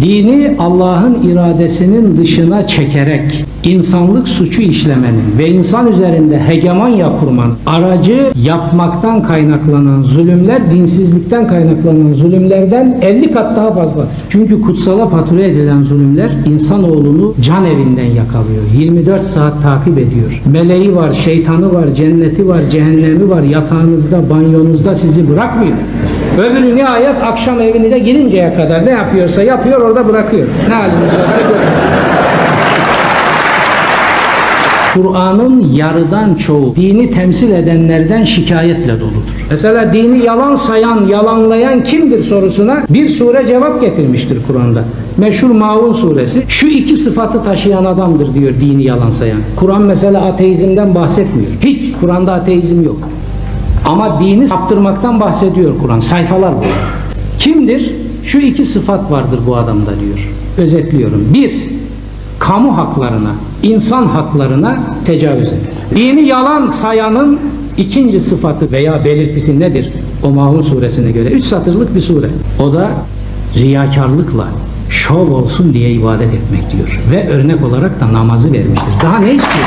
Dini Allah'ın iradesinin dışına çekerek insanlık suçu işlemenin ve insan üzerinde hegemonya kurmanın aracı yapmaktan kaynaklanan zulümler dinsizlikten kaynaklanan zulümlerden 50 kat daha fazladır. Çünkü kutsala fatura edilen zulümler insanoğlunu can evinden yakalıyor. 24 saat takip ediyor. Meleği var, şeytanı var, cenneti var, cehennemi var. Yatağınızda, banyonuzda sizi bırakmıyor. Öbürü nihayet akşam evinize girinceye kadar ne yapıyorsa yapıyor orada bırakıyor. Ne haliniz varsa. Kur'an'ın yarıdan çoğu dini temsil edenlerden şikayetle doludur. Mesela dini yalan sayan, yalanlayan kimdir sorusuna bir sure cevap getirmiştir Kur'an'da. Meşhur Maun suresi şu iki sıfatı taşıyan adamdır diyor dini yalan sayan. Kur'an mesela ateizmden bahsetmiyor. Hiç Kur'an'da ateizm yok. Ama dini saptırmaktan bahsediyor Kur'an. Sayfalar bu. Kimdir? Şu iki sıfat vardır bu adamda diyor. Özetliyorum. Bir, kamu haklarına, insan haklarına tecavüz eder. Dini yalan sayanın ikinci sıfatı veya belirtisi nedir? O Mahun suresine göre. Üç satırlık bir sure. O da riyakarlıkla şov olsun diye ibadet etmek diyor. Ve örnek olarak da namazı vermiştir. Daha ne istiyor?